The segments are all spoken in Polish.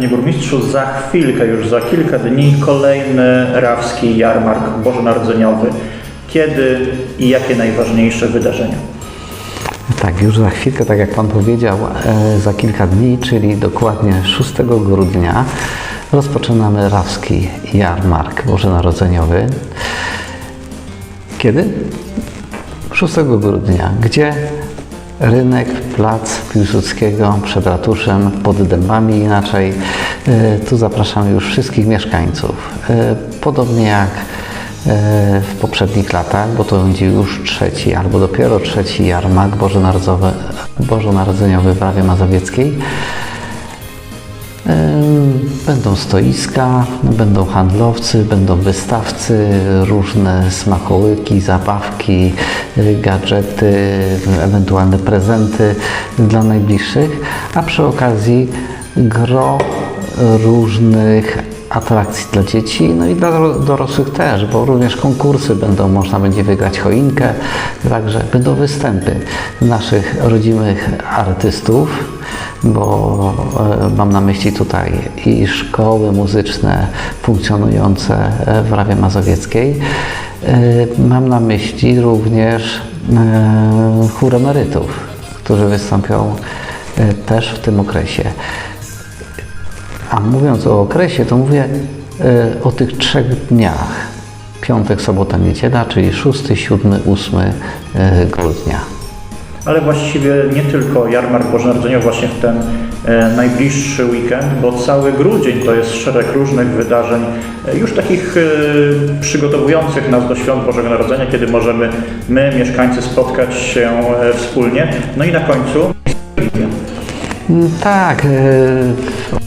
Panie burmistrzu, za chwilkę, już za kilka dni kolejny Rawski Jarmark Bożonarodzeniowy. Kiedy i jakie najważniejsze wydarzenia? Tak, już za chwilkę, tak jak Pan powiedział, e, za kilka dni, czyli dokładnie 6 grudnia, rozpoczynamy Rawski Jarmark Bożonarodzeniowy. Kiedy? 6 grudnia, gdzie rynek, plac Piłsudskiego przed ratuszem, pod dębami inaczej. E, Tu zapraszamy już wszystkich mieszkańców. E, Podobnie jak e, w poprzednich latach, bo to będzie już trzeci albo dopiero trzeci jarmark bożonarodzowy, bożonarodzeniowy w Rawie Mazowieckiej. Będą stoiska, będą handlowcy, będą wystawcy, różne smakołyki, zabawki, y, gadżety, ewentualne prezenty dla najbliższych, a przy okazji gro różnych atrakcji dla dzieci, no i dla doro- dorosłych też, bo również konkursy będą, można będzie wygrać choinkę, także będą występy naszych rodzimych artystów, bo e, mam na myśli tutaj i szkoły muzyczne funkcjonujące e, w Rawie Mazowieckiej. E, Mam na myśli również chór emerytów, którzy wystąpią też w tym okresie. A mówiąc o okresie, to mówię e, o tych trzech dniach. Piątek, sobota, niedziela, czyli 6, 7, 8 e, grudnia. Ale właściwie nie tylko Jarmark Bożonarodzeniowy właśnie w ten e, najbliższy weekend, bo cały grudzień to jest szereg różnych wydarzeń, e, już takich e, przygotowujących nas do Świąt Bożego Narodzenia, kiedy możemy my, mieszkańcy, spotkać się e, wspólnie. No i na końcu Tak, e,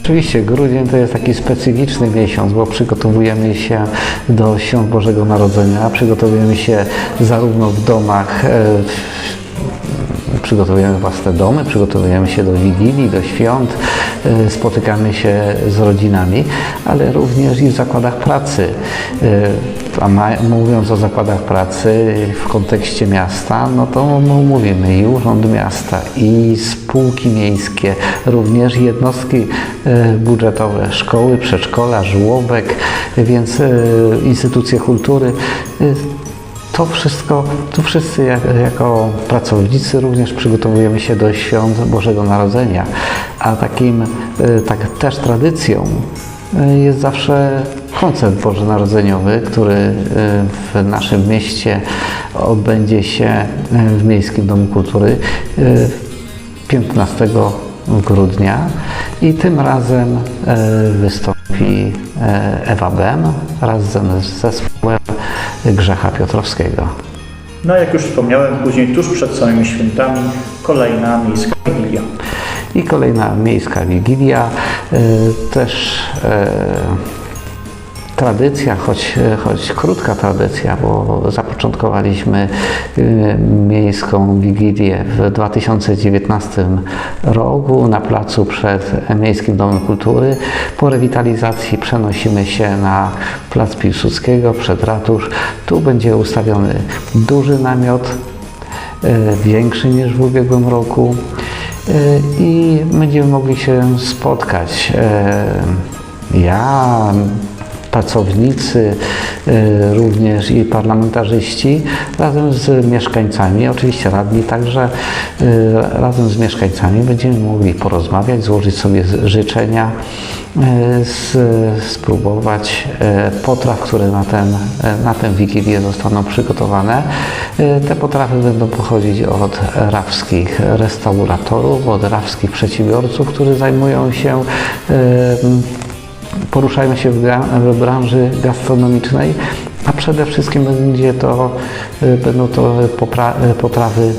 oczywiście grudzień to jest taki specyficzny miesiąc, bo przygotowujemy się do Świąt Bożego Narodzenia, przygotowujemy się zarówno w domach, e, przygotowujemy własne domy, przygotowujemy się do Wigilii, do świąt, e, spotykamy się z rodzinami, ale również i w zakładach pracy. E, A mówiąc o zakładach pracy w kontekście miasta, no to mówimy i Urząd Miasta, i spółki miejskie, również jednostki e, budżetowe, szkoły, przedszkola, żłobek, więc instytucje kultury. To wszystko, tu wszyscy jak, jako pracownicy również przygotowujemy się do świąt Bożego Narodzenia, a takim e, tak też tradycją e, jest zawsze koncert bożonarodzeniowy, który e, w naszym mieście odbędzie się w Miejskim Domu Kultury e, 15 grudnia i tym razem wystąpi Ewa Bem razem z zespołem Grzecha Piotrowskiego. No jak już wspomniałem, później tuż przed samymi świętami kolejna miejska Wigilia. I kolejna miejska wigilia, e, też e, tradycja, choć, choć krótka tradycja, bo zapoczątkowaliśmy e, miejską wigilię w 2019 roku na placu przed Miejskim Domem Kultury. Po rewitalizacji przenosimy się na plac Piłsudskiego przed ratusz. Tu będzie ustawiony duży namiot, e, większy niż w ubiegłym roku e, i będziemy mogli się spotkać. Ja, pracownicy, e, również i parlamentarzyści razem z mieszkańcami, oczywiście radni także, e, razem z mieszkańcami będziemy mogli porozmawiać, złożyć sobie życzenia, s- spróbować potraw, które na, ten, na tę Wigilię zostaną przygotowane. Te potrawy będą pochodzić od rawskich restauratorów, od rawskich przedsiębiorców, którzy zajmują się poruszają się w, w branży gastronomicznej, a przede wszystkim będzie to, y, będą to y, potrawy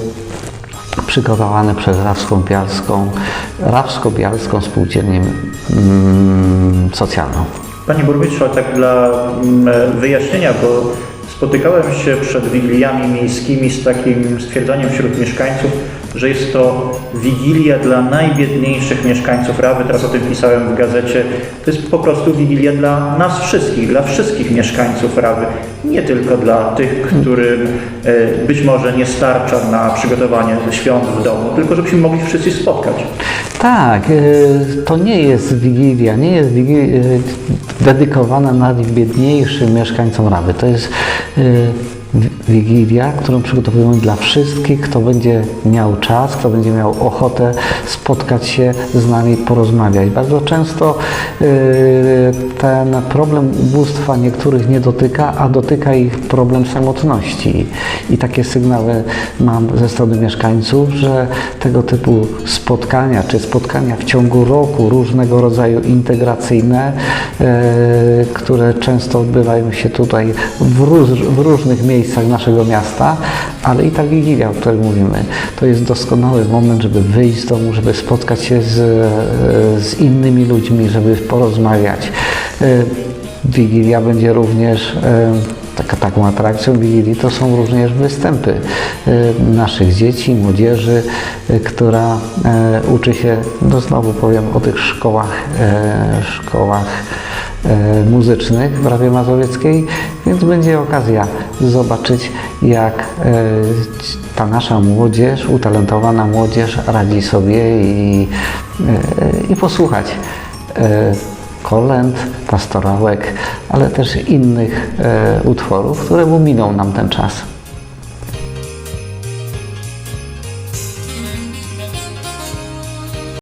przygotowane przez Rawską Bialską, Rawsko-Bialską Spółdzielnię mm, Socjalną. Panie burmistrzu, tak dla mm, wyjaśnienia, bo spotykałem się przed wigiliami miejskimi z takim stwierdzeniem wśród mieszkańców, że jest to wigilia dla najbiedniejszych mieszkańców Rawy. Teraz o tym pisałem w gazecie. To jest po prostu wigilia dla nas wszystkich, dla wszystkich mieszkańców Rawy. Nie tylko dla tych, którym e, być może nie starcza na przygotowanie świąt w domu, tylko żebyśmy mogli wszyscy spotkać. Tak, y, to nie jest wigilia, nie jest wigi- y, dedykowana najbiedniejszym mieszkańcom Rawy. To jest wigilia, którą przygotowujemy dla wszystkich, kto będzie miał czas, kto będzie miał ochotę spotkać się z nami, porozmawiać. Bardzo często y, ten problem ubóstwa niektórych nie dotyka, a dotyka ich problem samotności. I takie sygnały mam ze strony mieszkańców, że tego typu spotkania, czy spotkania w ciągu roku różnego rodzaju integracyjne, e, które często odbywają się tutaj w, róż, w różnych miejscach naszego miasta, ale i ta wigilia, o której mówimy, to jest doskonały moment, żeby wyjść z domu, żeby spotkać się z, z innymi ludźmi, żeby porozmawiać. E, Wigilia będzie również e, taka, taką atrakcją Wigilii to są również występy e, naszych dzieci, młodzieży, która uczy się, no znowu powiem o tych szkołach, szkołach muzycznych w Rawie Mazowieckiej, więc będzie okazja zobaczyć, jak e, ta nasza młodzież, utalentowana młodzież radzi sobie i, e, i posłuchać e, kolęd, pastorałek, ale też innych e, utworów, które uminą nam ten czas.